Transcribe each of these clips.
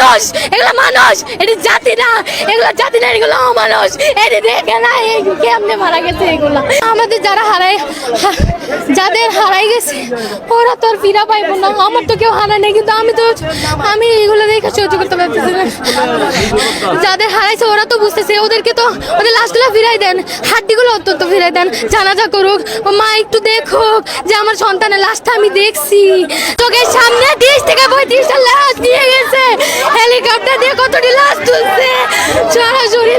মানুষ, এগুলো মানুষ, এটি জাতি না, এগুলো জাতি না, এগুলো অমানুষ। এটি দেখে না কেমনে মারা গেছে এগুলো? আমাদের যারা হারাই যাদের হারাই গেছে, ওরা তো আর ফিরা পাইবো না। আমার তো কেউ হারায় নেই, কিন্তু আমি তো, আমি এগুলো দেখে সহ্য করতে পারতেছি না। যাদের হারাইছে, ওরা তো বুঝতেছে, ওদেরকে তো, ওদের লাশগুলো ফিরাই দেন। হাড্ডিগুলো অত্যন্ত ফিরাই দেন। জানাজা করুক, মা, একটু দেখুক যে আমার সন্তানের লাশটা আমি দেখছি। চোখের সামনে তিরিশ থেকে পঁয়ত্রিশটা লাশ নিয়ে গেছে। হেলিকপ্টার দিয়ে কতটি লাশ তুলছে? সরাসরি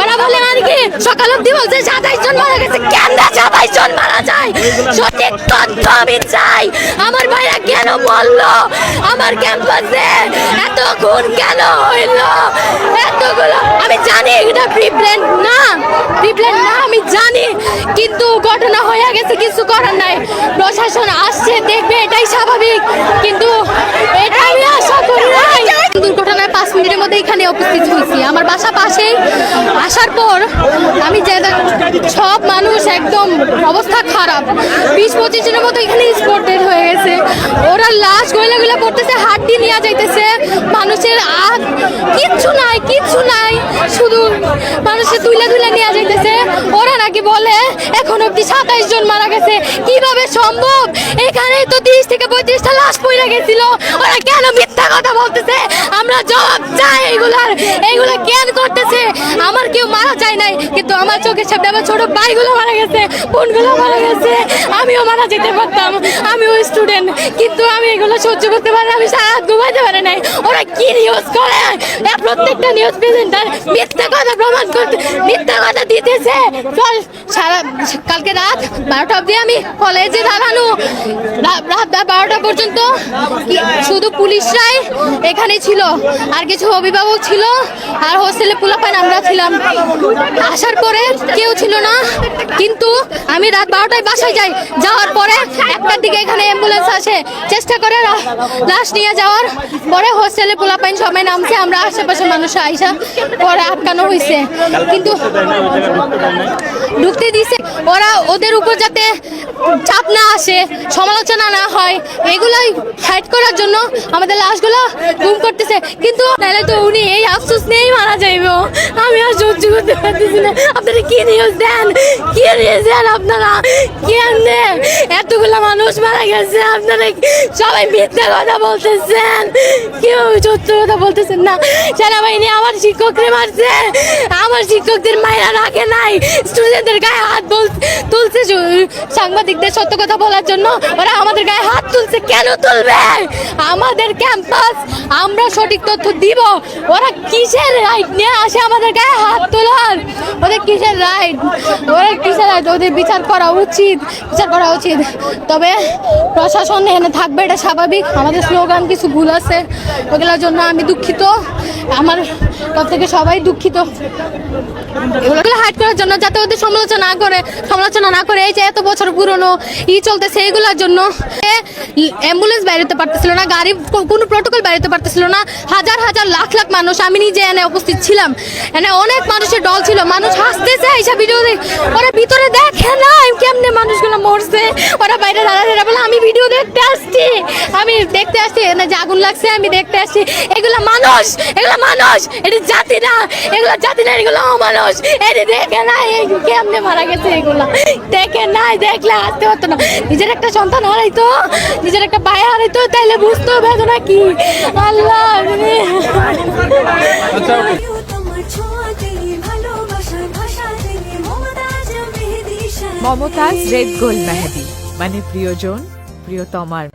ওরা বলে মানে কি, সকাল অব্দি বলছে সাতাইশ জন মারা গেছে। কেন সাতাইশ জন মারা যায়? সঠিক তথ্য আমি চাই। আমার ভাইরা কেন বলল? আমার ক্যাম্পাসে এত খুন কেন হইল? এতগুলো, আমি জানি এটা প্রিপ্লেন না। প্রিপ্লেন না, আমি জানি। কিন্তু ঘটনা হয়ে গেছে, কিছু করার নাই। প্রশাসন আসছে, দেখবে এটাই স্বাভাবিক কিন্তু এটা আমি আশা করি নাই দুর্ঘটনায় পাঁচ মিনিটের মধ্যে এখানে উপস্থিত হয়েছি আমার বাসা পাশেই আসার পর আমি যে সব মানুষ একদম অবস্থা খারাপ। বিশ পঁচিশ জনের মতো এখানে স্পটেড হয়ে গেছে। ওরা লাশ গইলা গইলা পড়তেছে, হাড্ডি নিয়ে যাইতেছে। মানুষের আগ কিচ্ছু নাই কিচ্ছু নাই। শুধু মানুষের তুলে তুলে নিয়ে যাইতেছে। ওরা নাকি বলে, এখন অব্দি সাতাইশ জন মারা গেছে। কীভাবে সম্ভব? এখানে তো তিরিশ থেকে পঁয়ত্রিশটা লাশ পড়ে গেছিল। ওরা কেন মিথ্যা কথা বলতেছে? চাই এগুলার এগুলো কেন করতেছে? আমার কেউ মারা যায় নাই, কিন্তু আমার চোখের সামনে আমার ছোট ভাইগুলো মারা গেছে, বোনগুলো মারা গেছে। আমিও মারা যেতে পারতাম, আমিও স্টুডেন্ট কিন্তু আমি এগুলো সহ্য করতে পারি আমি সারা ঘুমাইতে পারি নাই। ওরা কি নিউজ করে? প্রত্যেকটা নিউজ প্রেজেন্টার মিথ্যা কথা প্রমাণ করতে মিথ্যা কথা দিতেছে। সারা কালকে রাত বারোটা অবধি আমি কলেজে দাঁড়ানো। রাত বারোটা পর্যন্ত শুধু পুলিশরাই এখানে ছিল। আর কিছু অভিভাবক ছিল আর হোস্টেলে পোলাপান আমরা ছিলাম। আসার পরে কেউ ছিল না, কিন্তু আমি রাত বারোটায় বাসায় যাই। যাওয়ার পরে একটার দিকে এখানে অ্যাম্বুলেন্স আসে। চেষ্টা করে লাশ নিয়ে যাওয়ার পরে হোস্টেলে পোলাপাইন সবাই নামছে। আমরা আশেপাশে মানুষ আইসা পরে আটকানো হয়েছে কিন্তু ঢুকতে দিছে। ওরা ওদের উপর যাতে চাপ না আসে, সমালোচনা না হয়, এগুলাই হাইড করার জন্য আমাদের লাশগুলো গুম করতেছে। কিন্তু নাহলে তো উনি এই আফসোস নিয়েই মারা যাইব। আমি আর সহ্য করতে পারতেছি না। আপনারা কি নিউজ দেন? কি নিউজ দেন আপনারা? কেমনে? এতগুলো মানুষ মারা গেছে, আপনারা সবাই মিথ্যা কথা বলতেছেন। কেউ সত্য কথা বলতেছেন না। সেনাবাহিনী আমার শিক্ষকরে মারছে। আমার শিক্ষকদের মায়েরা রাখে নাই। স্টুডেন্টদের গায়ে হাত তুলছে সু- সাংবাদিকদের সত্য কথা বলার জন্য ওরা আমাদের গায়ে হাত তুলছে। কেন তুলবে? আমাদের ক্যাম্পাস, আমরা সঠিক তথ্য দিব। ওরা কিসের রাইট নিয়ে আসে আমাদের গায়ে হাত তোলার। ওদের কিসের রাইট ওরা কিসের রাইট ওদের বিচার করা উচিত। বিচার করা উচিত। তবে প্রশাসন এখানে থাকবে, এটা স্বাভাবিক। আমাদের স্লোগান কিছু ভুল আছে। ওগুলোর জন্য আমি দুঃখিত। আমার তরফ থেকে সবাই দুঃখিত। এগুলো হাইড করার জন্য যাতে ওদের সমালোচনা না করে, সমালোচনা না করে এই যে এত বছর পুরনো ই চলতেছে এইগুলোর জন্য। অ্যাম্বুলেন্স বেরোতে পারতেছিল না, গাড়ি কোনো প্রোটোকল বেরোতে পারতেছিল না। হাজার হাজার, লাখ লাখ মানুষ, আমি নিজে এনে উপস্থিত ছিলাম। এনে অনেক মানুষের ডল ছিল, মানুষ হাসতেছে এইসব ভিডিও ওরা ভিতরে দেখে না কেমনে মানুষগুলো মরছে? ওরা বাইরে দাঁড়াতে বলে ভিডিও দেখতে আসছি। আমি দেখতে আসছি এনে যে আগুন লাগছে আমি দেখতে আসছি। এগুলো মানুষ এগুলো মানুষ এটি জাতি না। এগুলো জাতি না এগুলো অমানুষ। এটি দেখে না কেমনে মারা গেছে এগুলো। দেখে নাই দেখলে আসতে পারতো না। নিজের একটা সন্তান হারাইতো নিজের একটা ভাই হারাইতো তাইলে বুঝতো বেদনা কি? আল্লাহ ভালোবাসার ভাষাতে মমতাজ মমতাজ রেড গোল্ড মেহেদি। মানে প্রিয়জন প্রিয়তমার।